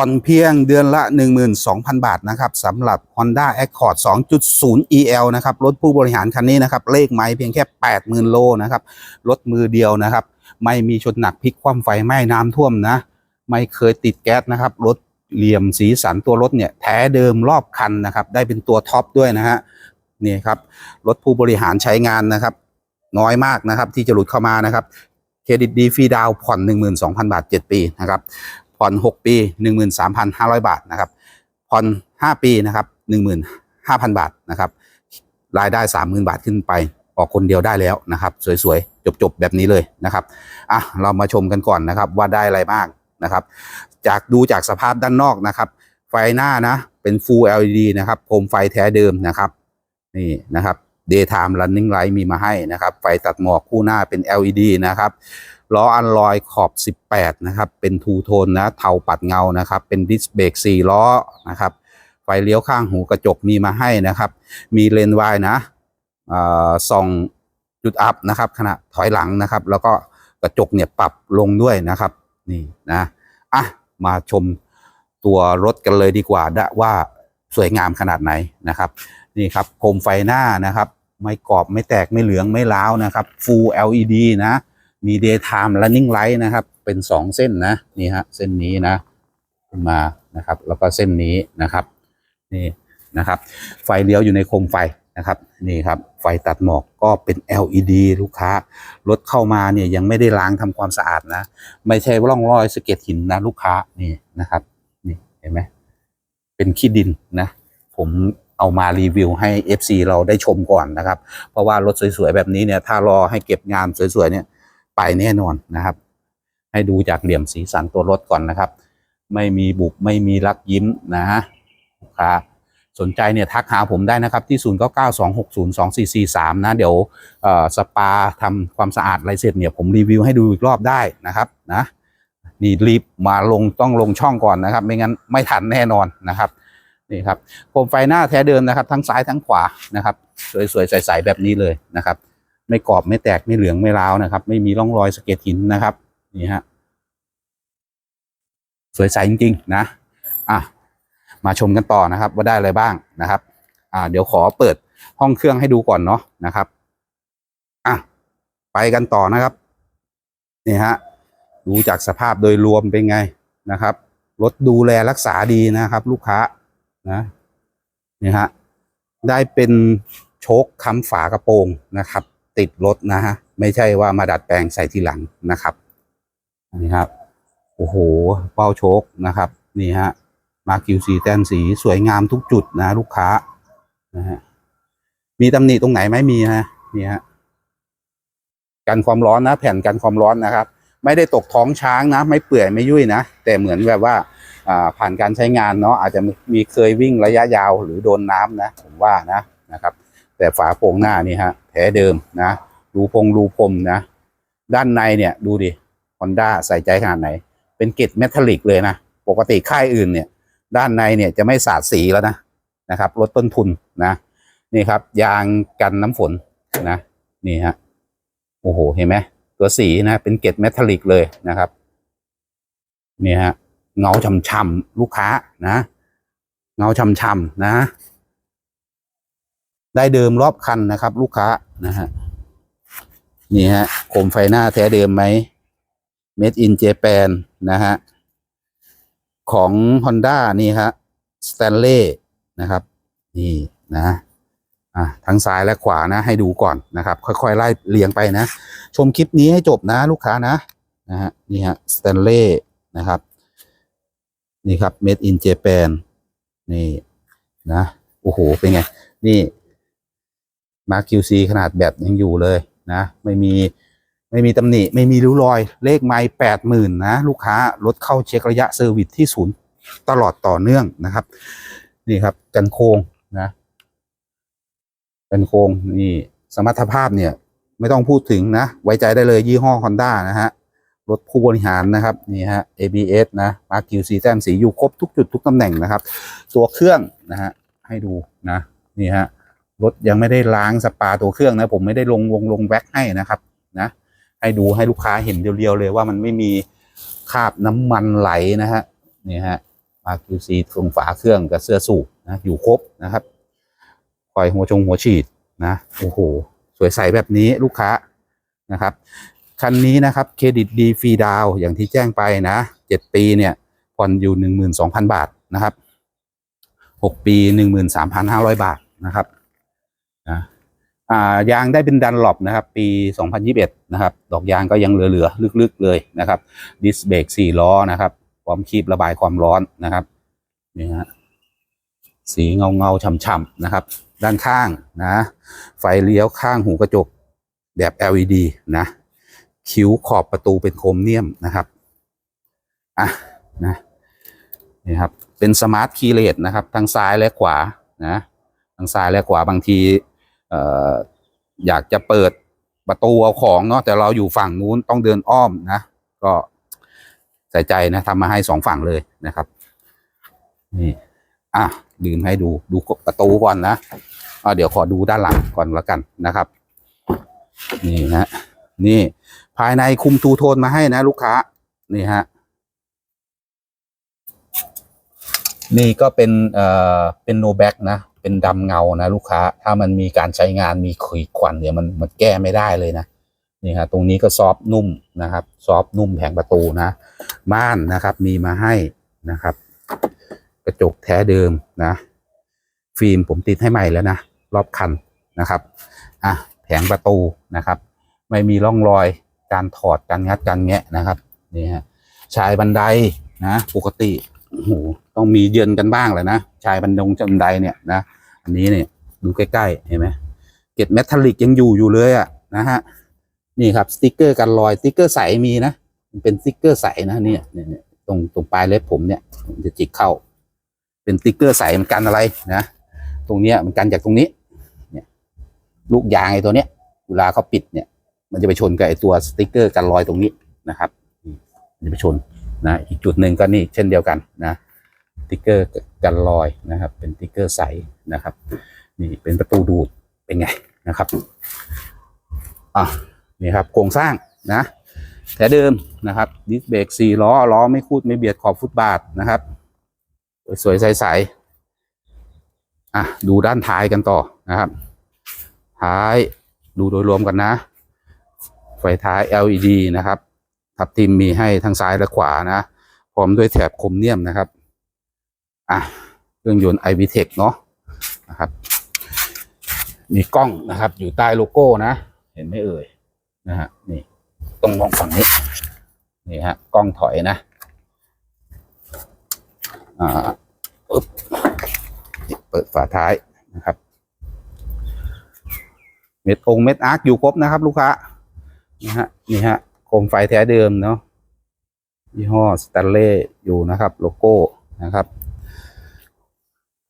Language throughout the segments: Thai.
ผ่อนเพียงเดือนละ 12,000 บาทนะครับสำหรับ Honda Accord 2.0 EL นะครับ รถผู้บริหารคันนี้นะครับ เลขไม้เพียงแค่ 80,000 โลนะครับ รถมือเดียวนะครับ ไม่มีชนหนักพลิกคว่ำไฟไหม้น้ำท่วมนะ ไม่เคยติดแก๊สนะครับ รถเหลี่ยมสีสันตัวรถเนี่ยแท้เดิมรอบคันนะครับ ได้เป็นตัวท็อปด้วยนะฮะนี่ครับ รถผู้บริหารใช้งานนะครับ น้อยมากนะครับที่จะหลุดเข้ามานะครับเครดิตดีฟรีดาวน์ผ่อน 12,000 บาท 7 ปีนะครับ ผ่อน 6 ปี 13,500 บาทนะครับผ่อน 5 ปีนะครับ15,000 บาทนะครับรายได้ 30,000 บาทขึ้นไป ออกคนเดียวได้แล้วนะครับ สวยๆ จบๆ แบบนี้เลยนะครับอะเรามาชมกันก่อนนะครับว่าได้อะไรบ้างนะครับ จากดูจากสภาพด้านนอกนะครับ ไฟหน้านะเป็น Full LED นะครับโคมไฟแท้เดิมนะครับนี่นะครับ Daytime Running Light มีมาให้นะครับ ไฟตัดหมอกคู่หน้าเป็น LED นะครับ ล้ออันลอยขอบ 18 นะครับ เป็นทูโทนนะ เทาปัดเงานะครับ เป็นดิสเบรก4ล้อนะครับ ไฟเลี้ยวข้างหูกระจกมีมาให้นะครับ มีเลนส์วายนะอ่าส่องจุดอัพนะครับขณะถอยหลังนะครับ แล้วก็กระจกเนี่ยปรับลงด้วยนะครับ นี่นะอะมาชมตัวรถกันเลยดีกว่าดะว่าสวยงามขนาดไหนนะครับ นี่ครับโคมไฟหน้านะครับ ไม่กรอบไม่แตกไม่เหลืองไม่ล้าวนะครับ Full LED นะ มี daytime running light นะครับ เป็นสองเส้นนะนี่ฮะเส้นนี้นะขึ้นมานะครับ แล้วก็เส้นนี้นะครับนี่นะครับ ไฟเลี้ยวอยู่ในโคมไฟนะครับนี่ครับ ไฟตัดหมอกก็เป็น LED ลูกค้ารถเข้ามาเนี่ยยังไม่ได้ล้างทำความสะอาดนะ ไม่ใช่ร่องรอยสะเก็ดหินนะลูกค้านี่นะครับนี่เห็นไหมเป็นขี้ดินนะ ผมเอามารีวิวให้ FC เราได้ชมก่อนนะครับ เพราะว่ารถสวยๆแบบนี้เนี่ย ถ้ารอให้เก็บงานสวยๆเนี่ย ไปแน่นอนนะครับ ให้ดูจากเหลี่ยมสีสันตัวรถก่อนนะครับ ไม่มีบุบไม่มีรักยิ้มนะลูกค้าสนใจเนี่ยทักหาผมได้นะครับที่ 0 9 9 2 6 0 2 4 4 3 นะ เดี๋ยวสปาทำความสะอาดอะไรเสร็จเนี่ยผมรีวิวให้ดูอีกรอบได้นะครับนะนี่รีบมาลงต้องลงช่องก่อนนะครับ ไม่งั้นไม่ทันแน่นอนนะครับนี่ครับโคมไฟหน้าแท้เดิมนะครับ ทั้งซ้ายทั้งขวานะครับ สวยๆใสๆแบบนี้เลยนะครับ ไม่กรอบไม่แตกไม่เหลืองไม่ร้าวนะครับ ไม่มีร่องรอยสะเก็ดหินนะครับนี่ฮะสวยใสจริงๆนะอะมาชมกันต่อนะครับ ว่าได้อะไรบ้างนะครับ อ่า เดี๋ยวขอเปิดห้องเครื่องให้ดูก่อนเนาะนะครับอะไปกันต่อนะครับนี่ฮะดูจากสภาพโดยรวมเป็นไงนะครับรถดูแลรักษาดีนะครับ ลูกค้านะนี่ฮะได้เป็นโชคค้ำฝากระโปรงนะครับ ติดรถนะฮะไม่ใช่ว่ามาดัดแปลงใส่ทีหลังนะครับนี่ครับโอ้โหเป้าโชคนะครับนี่ฮะมาคิวสีแต้มสีสวยงามทุกจุดนะ ลูกค้านะฮะมีตำหนิตรงไหนไหมมีฮะนี่ฮะกันความร้อนนะ แผ่นกันความร้อนนะครับ ไม่ได้ตกท้องช้างนะ ไม่เปื่อยไม่ยุ่ยนะ แต่เหมือนแบบว่าอ่าผ่านการใช้งานเนาะอาจจะมีเคยวิ่งระยะยาวหรือโดนน้ำนะ ผมว่านะนะครับ แต่ฝาโปร่งหน้านี่ฮะแผลเดิมนะรูพงรูพรมนะ ด้านในเนี่ยดูดิฮอนด้าใส่ใจขนาดไหน เป็นเกล็ดเมทัลลิกเลยนะ ปกติค่ายอื่นเนี่ย ด้านในเนี่ยจะไม่สาดสีแล้วนะนะครับลดต้นทุนนะนี่ครับ ยางกันน้ำฝนนะ นี่ฮะโอ้โหเห็นไหมตัวสีนะ เป็นเกล็ดเมทัลลิกเลยนะครับนี่ฮะเงาช่ำๆลูกค้านะ เงาช่ำๆนะ ได้เดิมรอบคันนะครับ ลูกค้านะฮะนี่ฮะโคมไฟหน้าแท้เดิมไหม Made in Japan นะฮะของ Honda นี่ฮะ Stanley นะครับ นี่นะอะทั้งซ้ายและขวานะ ให้ดูก่อนนะครับ ค่อยๆ ไล่เรียงไปนะ ชมคลิปนี้ให้จบนะ ลูกค้านะนะฮะนี่ฮะ Stanley นะครับ นี่ครับ Made in Japan นี่นะ โอ้โห เป็นไง นี่ มาร์คิวซีขนาดแบบยังอยู่เลยนะ ไม่มีไม่มีตำหนิ ไม่มีริ้วรอย เลขไม่แปดหมื่นนะ ลูกค้ารถเข้าเช็คระยะเซอร์วิสที่ศูนย์ตลอดต่อเนื่องนะครับ นี่ครับ กันโค้งนะกันโค้งนี่สมรรถภาพเนี่ย ไม่ต้องพูดถึงนะ ไว้ใจได้เลยยี่ห้อ Honda นะฮะรถผู้บริหารนะครับนี่ฮะ ABS นะมาร์คิวซีแต้มสีอยู่ครบทุกจุดทุกตำแหน่งนะครับ ตัวเครื่องนะฮะให้ดูนะนี่ฮะ รถยังไม่ได้ล้างสปาตัวเครื่องนะ ผมไม่ได้ลงวงลงแว็กให้นะครับนะให้ดูให้ลูกค้าเห็นเรียวๆเลยว่ามันไม่มีคราบน้ำมันไหลนะฮะนี่ฮะมาคิวซีตรงฝาเครื่องกับเสื้อสูบนะอยู่ครบนะครับคอยหัวชงหัวฉีดนะโอ้โหสวยใสแบบนี้ลูกค้านะครับคันนี้นะครับเครดิตดีฟรีดาวอย่างที่แจ้งไปนะเจ็ดปีเนี่ยผ่อนอยู่หนึ่งหมื่นสองพันบาทนะครับหกปีหนึ่งหมื่นสามพันห้าร้อยบาทนะครับ ยางได้เป็นดันหลบนะครับ ปีสองพันยิบเอ็ดนะครับ ดอกยางก็ยังเหลือๆลึกๆเลยนะครับดิสเบรกสี่ล้อนะครับพร้อมคีบระบายความร้อนนะครับนี่ฮะสีเงาเงาๆฉ่ำๆนะครับ ด้านข้างนะ ไฟเลี้ยวข้างหูกระจกแบบ LED นะ คิ้วขอบประตูเป็นโครเมียมนะครับอะนะนี่ครับเป็นสมาร์ทคีย์เลสนะครับทั้งซ้ายและขวานะทั้งซ้ายและขวาบางที อยากจะเปิดประตูเอาของเนาะแต่เราอยู่ฝั่งนู้นต้องเดินอ้อมนะ ก็ใส่ใจนะทำมาให้สองฝั่งเลยนะครับ นี่ อะลืมให้ดูดูประตูก่อนนะอะเดี๋ยวขอดูด้านหลังก่อนล้วกันนะครับ นี่นะนี่ภายในคุมทูโทนมาให้นะลูกค้า นี่ฮะนี่ก็เป็นเอ่อเป็นโนแบ็กนะ เป็นดำเงานะลูกค้า ถ้ามันมีการใช้งานมีขีดควันเนี่ยมันมันแก้ไม่ได้เลยนะนี่ฮะตรงนี้ก็ซอฟนุ่มนะครับ ซอฟนุ่มแผงประตูนะ ม่านนะครับมีมาให้นะครับ กระจกแท้เดิมนะ ฟิล์มผมติดให้ใหม่แล้วนะ รอบคันนะครับอะแผงประตูนะครับ ไม่มีร่องรอยการถอดการงัดการแงะนะครับนี่ฮะชายบันไดนะ ปกติ โอ้โหต้องมีเยินกันบ้างแหละนะชายบันดงบันไดเนี่ยนะอันนี้เนี่ยดูใกล้ๆเห็นไหมเกล็ดเมทัลลิกยังอยู่อยู่เลยอะนะฮะนี่ครับสติกเกอร์กันรอยสติกเกอร์ใสมีนะมันเป็นสติกเกอร์ใสนะเนี่ยเนี่ยตรงตรงปลายเล็บผมเนี่ยจะจิกเข้า เป็นสติกเกอร์ใสมันกันอะไรนะตรงเนี้ยมันกันจากตรงนี้เนี่ยลูกยางไอ้ตัวเนี้ยเวลาเขาปิดเนี่ย มันจะไปชนกับไอ้ตัวสติกเกอร์กันรอยตรงนี้นะครับ มันจะไปชน นะอีกจุดหนึ่งก็นี่เช่นเดียวกันนะติ๊กเกอร์กันรอยนะครับ เป็นติ๊กเกอร์ใสนะครับ นี่เป็นประตูดูดเป็นไงนะครับอะนี่ครับโครงสร้างนะแท้เดิมนะครับดิสเบรกสี่ล้อล้อไม่คูดไม่เบียดขอบฟุตบาทนะครับ สวยๆใสๆอะดูด้านท้ายกันต่อนะครับ ท้ายดูโดยรวมกันนะ ไฟท้าย LED นะครับ ทับทิมมีให้ทั้งซ้ายและขวานะ พร้อมด้วยแถบคมเนียมนะครับ อะเครื่องยนต์ i v t e c h เนาะนะครับ มีกล้องนะครับ อยู่ใต้โลโก้นะ เห็นไหมเอ่ยนะฮะนี่ต้องมองฝั่งนี้นี่ฮะกล้องถอยนะอ่าปึ๊บเปิดฝาท้ายนะครับ เม็ดองเม็ดอาร์คอยู่ครบนะครับ ลูกค้านี่ฮะนี่ฮะ โคมไฟแท้เดิมเนาะยี่ห้อสแตนเล่อยู่นะครับ โลโก้นะครับ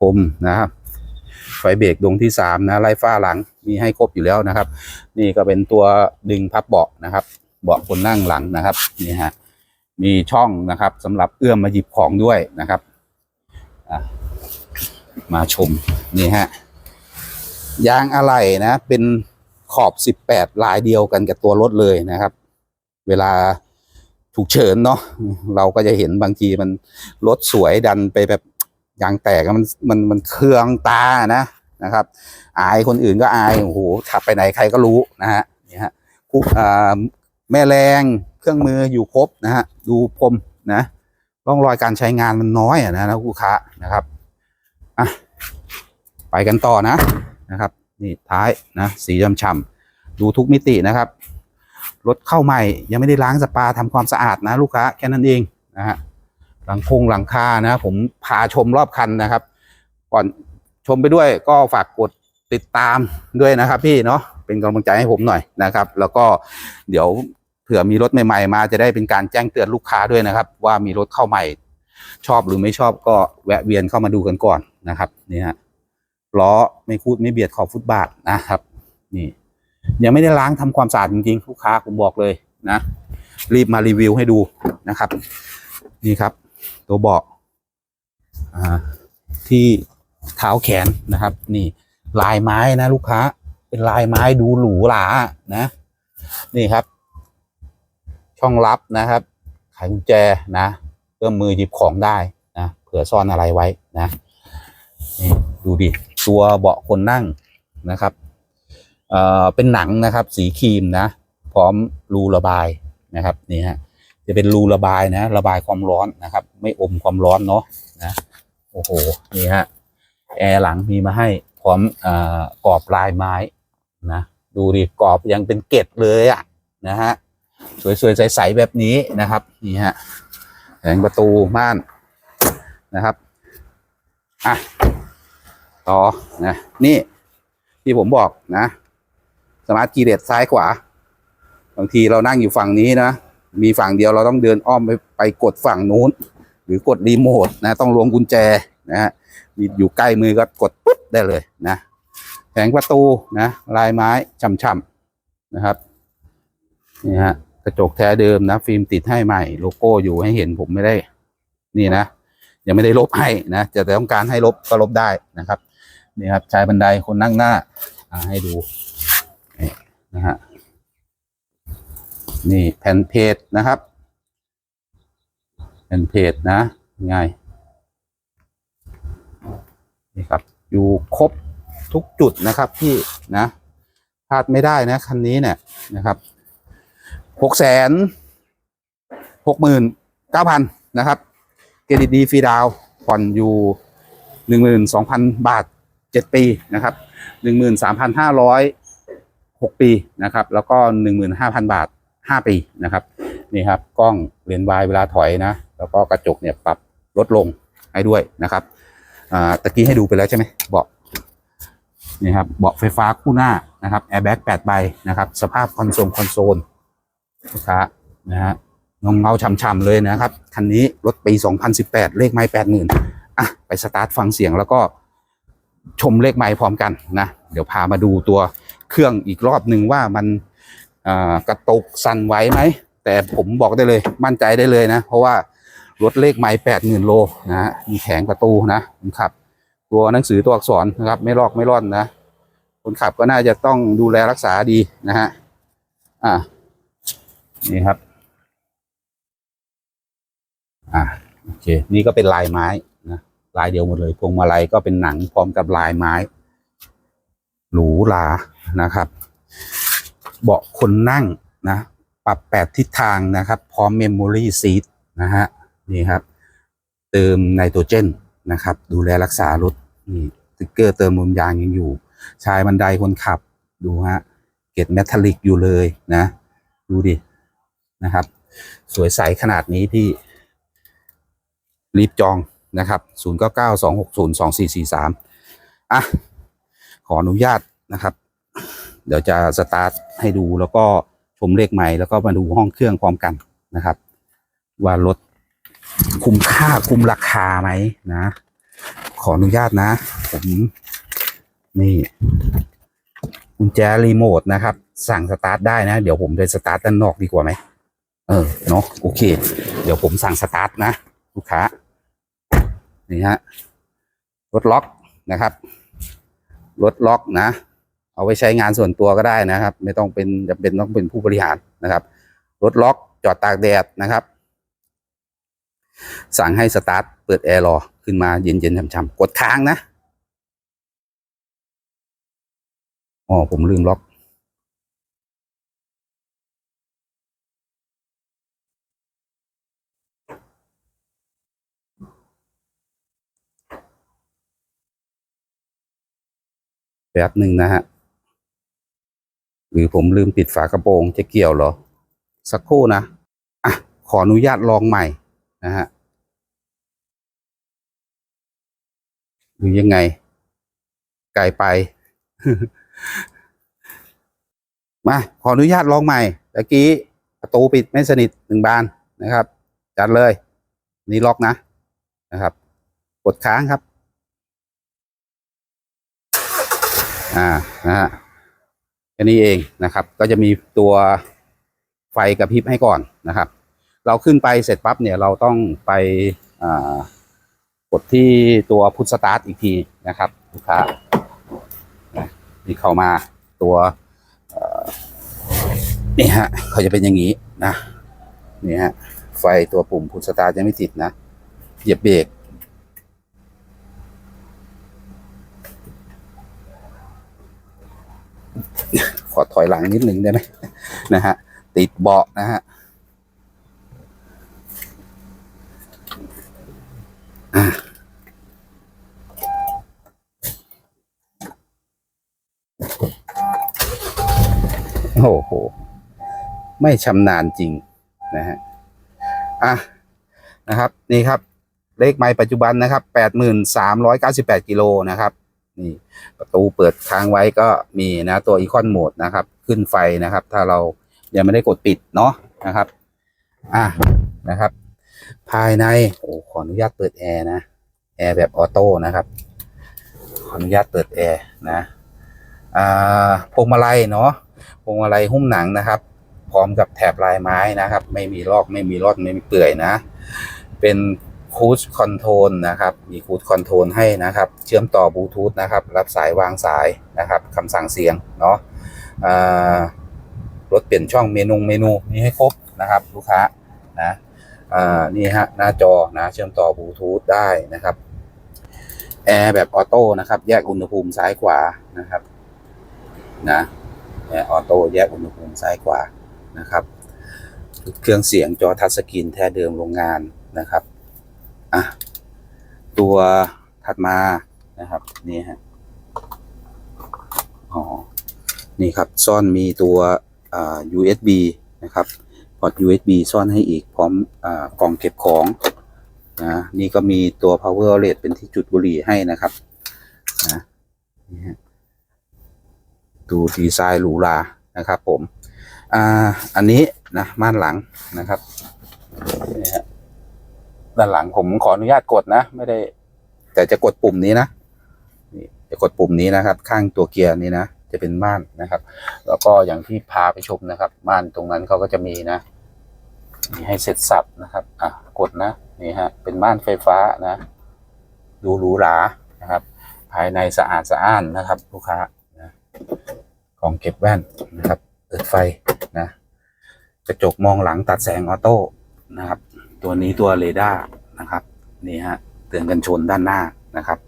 คมนะครับไฟเบรกดวงที่สามนะไล่ฟ้าหลังมีให้ครบอยู่แล้วนะครับ นี่ก็เป็นตัวดึงพับเบาะนะครับ เบาะคนนั่งหลังนะครับนี่ฮะมีช่องนะครับสำหรับเอื้อมมาหยิบของด้วยนะครับมาชมนี่ฮะยางอะไหล่นะ เป็นขอบ 18 ลายเดียวกันกับตัวรถเลยนะครับ เวลาฉุกเฉินเนาะเราก็จะเห็นบางทีมันรถสวยดันไปแบบยางแตกมันมันมันเคืองตานะนะครับ อายคนอื่นก็อายโอ้โหขับไปไหนใครก็รู้นะฮะนี่ฮะคุกอ่แม่แรงเครื่องมืออยู่ครบนะฮะดูพรมนะร่องรอยการใช้งานมันน้อยอะนะนะลูกค้านะครับอะไปกันต่อนะนะครับ นี่ท้ายนะสีช่ำๆดูทุกมิตินะครับ รถเข้าใหม่ ยังไม่ได้ล้างสปาทำความสะอาดนะลูกค้าแค่นั้นเองนะฮะหลังคงหลังคานะผมพาชมรอบคันนะครับ ก่อนชมไปด้วยก็ฝากกดติดตามด้วยนะครับพี่เนาะเป็นกำลังใจให้ผมหน่อยนะครับ แล้วก็เดี๋ยวเผื่อมีรถใหม่ๆมาจะได้เป็นการแจ้งเตือนลูกค้าด้วยนะครับ ว่ามีรถเข้าใหม่ ชอบหรือไม่ชอบก็แวะเวียนเข้ามาดูกันก่อนนะครับนี่ฮะล้อไม่คูดไม่เบียดขอบฟุตบาทนะครับ นี่ ยังไม่ได้ล้างทำความสะอาดจริงๆลูกค้าผมบอกเลยนะ รีบมารีวิวให้ดูนะครับ นี่ครับ ตัวเบาะที่เท้าแขนนะครับ นี่ลายไม้นะลูกค้า เป็นลายไม้ดูหรูหรานะ นี่ครับ ช่องลับนะครับไขกุญแจนะเอื้อมมือหยิบของได้นะเผื่อซ่อนอะไรไว้นะนี่ดูดิตัวเบาะคนนั่งนะครับ เป็นหนังนะครับ สีครีมนะ พร้อมรูระบายนะครับนี่ฮะจะเป็นรูระบายนะ ระบายความร้อนนะครับ ไม่อมความร้อนเนาะนะโอ้โหนี่ฮะแอร์หลังมีมาให้พร้อมอ่อกรอบลายไม้นะดูดิกรอบยังเป็นเกล็ดเลยอะนะฮะสวยๆใสๆแบบนี้นะครับนี่ฮะแผงประตูม่านนะครับอะต่อนะนี่ที่ผมบอกนะ สมาร์ทกีเรตซ้ายขวา บางทีเรานั่งอยู่ฝั่งนี้นะ มีฝั่งเดียวเราต้องเดินอ้อมไปไปกดฝั่งนู้น หรือกดรีโมทนะ ต้องลวงกุญแจนะฮะอยู่ใกล้มือก็กดปุ๊บได้เลยนะแผงประตูนะลายไม้ช่ำๆนะครับนี่ฮะกระจกแท้เดิมนะ ฟิล์มติดให้ใหม่ โลโก้อยู่ให้เห็นผมไม่ได้ นี่นะยังไม่ได้ลบให้นะจะแต่ต้องการให้ลบก็ลบได้นะครับ นี่ครับชายบันไดคนนั่งหน้าให้ดู นี่นะฮะนี่แผ่นเพจนะครับ แผ่นเพจนะง่ายนี่ครับ อยู่ครบทุกจุดนะครับที่นะพลาดไม่ได้นะคันนี้เนี่ยนะครับหกแสนหกหมื่นเก้าพันนะครับเครดิตดีฟรีดาวน์ผ่อนอยู่หนึ่งหมื่นสองพันบาทเจ็ดปีนะครับหนึ่งหมื่นสามพันห้าร้อย หกปีนะครับ แล้วก็หนึ่งหมื่นห้าพันบาทห้าปีนะครับนี่ครับกล้องเลนส์วายเวลาถอยนะ แล้วก็กระจกเนี่ยปรับลดลงให้ด้วยนะครับอ่าตะกี้ให้ดูไปแล้วใช่ไหมเบาะนี่ครับเบาะไฟฟ้าคู่หน้านะครับแอร์แบ็กแปดใบนะครับ สภาพคอนโซลคอนโซลลูกค้านะฮะเงเงาช่ำๆเลยนะครับ คันนี้รถปี 2018 เลขไม้80,000อะไปสตาร์ทฟังเสียงแล้วก็ชมเลขไม้พร้อมกันนะ เดี๋ยวพามาดูตัว เครื่องอีกรอบหนึ่งว่ามันกระตุกสั่นไหวไหม แต่ผมบอกได้เลยมั่นใจได้เลยนะ เพราะว่ารถเลขไม้แปดหมื่นโลนะฮะมีแข็งประตูนะคนขับ ตัวหนังสือตัวอักษรนะครับ ไม่ลอกไม่ร่อนนะ คนขับก็น่าจะต้องดูแลรักษาดีนะฮะอ่านี่ครับ อ่าโอเค นี่ก็เป็นลายไม้นะลายเดียวหมดเลยพวงมาลัยก็เป็นหนังพร้อมกับลายไม้หรูหรา นะครับ เบาะคนนั่งนะ ปรับแปดทิศทางนะครับ พร้อมเมมโมรี่ซีทนะฮะนี่ครับ เติมไนโตรเจนนะครับ ดูแลรักษารถนี่สติ๊กเกอร์เติมมุมยางยังอยู่ ชายบันไดคนขับดูฮะเกรดเมทัลลิกอยู่เลยนะ ดูดินะครับ สวยใสขนาดนี้ที่รีบจองนะครับ 0 9 9 2 6 0 2 4 4 3 อะ ขออนุญาตนะครับ เดี๋ยวจะสตาร์ทให้ดูแล้วก็ชมเลขใหม่แล้วก็มาดูห้องเครื่องพร้อมกันนะครับ ว่ารถคุ้มค่าคุ้มราคาไหมนะ ขออนุญาตนะผมนี่กุญแจรีโมทนะครับ สั่งสตาร์ทได้นะ เดี๋ยวผมไปสตาร์ทด้านนอกดีกว่าไหมเออเนาะโอเค เดี๋ยวผมสั่งสตาร์ทนะลูกค้านี่ฮะรถล็อกนะครับรถล็อกนะ เอาไว้ใช้งานส่วนตัวก็ได้นะครับ ไม่ต้องเป็นจำเป็นต้องเป็นผู้บริหารนะครับ รถล็อกจอดตากแดดนะครับ สั่งให้สตาร์ทเปิดแอร์รอขึ้นมาเย็นๆช่ำๆกดค้างนะอ๋อผมลืมล็อกแป๊บหนึ่งนะฮะ หรือผมลืมปิดฝากระโปรงจะเกี่ยวเหรอ สักครู่นะอะขออนุญาตลองใหม่นะฮะหรือยังไง ไกลไป มาขออนุญาตลองใหม่ตะกี้ประตูปิดไม่สนิทหนึ่งบานนะครับ จัดเลย นี่ล็อกนะนะครับ กดค้างครับ อ่านะฮะ แค่นี้เองนะครับ ก็จะมีตัวไฟกระพริบให้ก่อนนะครับ เราขึ้นไปเสร็จปั๊บเนี่ยเราต้องไปกดที่ตัวพุทสตาร์ทอีกทีนะครับลูกค้านี่เข้ามาตัวนี่ฮะเขาจะเป็นอย่างนี้นะนี่ฮะไฟตัวปุ่มพุทสตาร์ทยังไม่ติดนะเหยียบเบรก ขอถอยหลังนิดหนึ่งได้ไหมนะฮะติดเบาะนะฮะโอ้โห ไม่ชำนาญจริงนะฮะ อะ นะครับ นี่ครับ เลขไม้ปัจจุบันนะครับแปดหมื่นสามร้อยเก้าสิบแปดกิโลนะครับ นี่ประตูเปิดค้างไว้ก็มีนะตัวอีคอนโหมดนะครับ ขึ้นไฟนะครับ ถ้าเรายังไม่ได้กดปิดเนาะนะครับ อะนะครับ ภายในโอ้ขออนุญาตเปิดแอร์นะแอร์แบบออโต้นะครับ ขออนุญาตเปิดแอร์นะอ่าพวงมาลัยเนาะพวงมาลัยหุ้มหนังนะครับ พร้อมกับแถบลายไม้นะครับ ไม่มีลอกไม่มีรอนไม่มีเปื่อยนะ เป็น คูดคอนโทรลนะครับ มีคูดคอนโทรลให้นะครับ เชื่อมต่อบลูทูธนะครับ รับสายวางสายนะครับคำสั่งเสียงเนาะรถเปลี่ยนช่องเมนูเมนูมีให้ครบนะครับ ลูกค้านะนี่ฮะหน้าจอนะเชื่อมต่อบลูทูธได้นะครับแอร์แบบออโต้นะครับ แยกอุณหภูมิซ้ายขวานะครับนะแอร์ออโต้แยกอุณหภูมิซ้ายขวานะครับ เครื่องเสียงจอทัชสกรีนแท้เดิมโรงงานนะครับ อะตัวถัดมานะครับ นี่ฮะอ๋อนี่ครับซ่อนมีตัวอ่า USB นะครับพอร์ต USB ซ่อนให้อีกพร้อมอ่ากล่องเก็บของนะนี่ก็มีตัว power outlet เป็นที่จุดบุหรี่ให้นะครับนะนี่ฮะดูดีไซน์หรูหรานะครับผมอ่าอันนี้นะม่านหลังนะครับนี่ฮะ ด้านหลังผมขออนุญาตกดนะ ไม่ได้ แต่จะกดปุ่มนี้นะนี่จะกดปุ่มนี้นะครับ ข้างตัวเกียร์นี้นะจะเป็นม่านนะครับ แล้วก็อย่างที่พาไปชมนะครับ ม่านตรงนั้นเขาก็จะมีนะมีให้เสร็จสับนะครับอะกดนะนี่ฮะเป็นม่านไฟฟ้านะ ดูหรูหรานะครับ ภายในสะอาดสะอ้านนะครับ ลูกค้านะกล่องเก็บแว่นนะครับเปิดไฟนะกระจกมองหลังตัดแสงออโต้นะครับ ตัวนี้ตัวเรดาร์นะครับ นี่ฮะเตือนกันชนด้านหน้านะครับ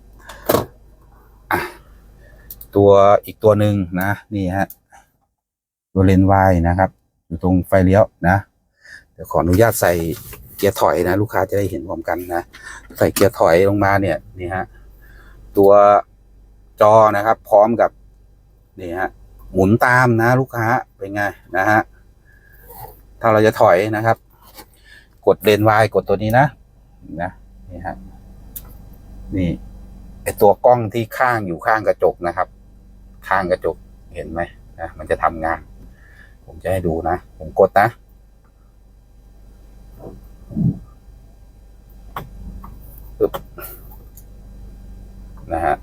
ตัวอีกตัวหนึ่งนะ นี่ฮะตัวเลนวายนะครับ อยู่ตรงไฟเลี้ยวนะเดี๋ยวขออนุญาตใส่เกียร์ถอยนะ ลูกค้าจะได้เห็นพร้อมกันนะ ใส่เกียร์ถอยลงมาเนี่ยนี่ฮะตัวจอนะครับ พร้อมกับนี่ฮะหมุนตามนะ ลูกค้าเป็นไงนะฮะถ้าเราจะถอยนะครับ กดเลนวายกดตัวนี้นะนะนี่ฮะนี่ไอตัวกล้องที่ข้างอยู่ข้างกระจกนะครับ ข้างกระจกเห็นไหมนะมันจะทำงาน ผมจะให้ดูนะ ผมกดนะ ปึ๊บ นะฮะ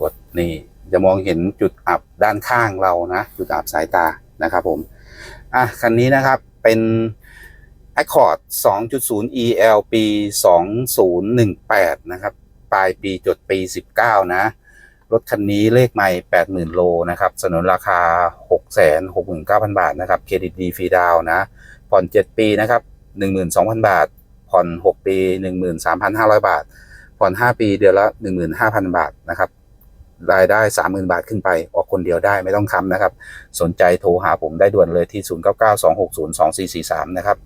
กดนี่จะมองเห็นจุดอับด้านข้างเรานะ จุดอับสายตา นะครับผมอะคันนี้นะครับเป็น Accord 2.0 EL ปี 2018 นะครับ ปลายปีจดปี 19 นะ รถคันนี้เลขใหม่ 80,000 โลนะครับ สนนราคา 669,000 บาทนะครับ เครดิตดีฟรีดาวน์นะผ่อน 7 ปีนะครับ 12,000 บาท ผ่อน 6 ปี 13,500 บาท ผ่อน 5 ปีเดือนละ 15,000 บาทนะครับ รายได้ 30,000 บาทขึ้นไป ออกคนเดียวได้ไม่ต้องค้ำนะครับ สนใจโทรหาผมได้ด่วนเลยที่ 0992602443 นะครับ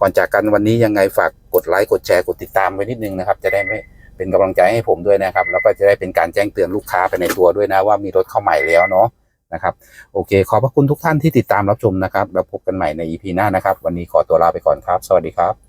ก่อนจากกันวันนี้ยังไงฝากกดไลค์กดแชร์กดติดตามไว้นิดนึงนะครับ จะได้ไม่เป็นกำลังใจให้ผมด้วยนะครับ แล้วก็จะได้เป็นการแจ้งเตือนลูกค้าไปในตัวด้วยนะว่ามีรถเข้าใหม่แล้วเนาะนะครับโอเค ขอบพระคุณทุกท่านที่ติดตามรับชมนะครับ แล้วพบกันใหม่ใน EP หน้านะครับ วันนี้ขอตัวลาไปก่อนครับ สวัสดีครับ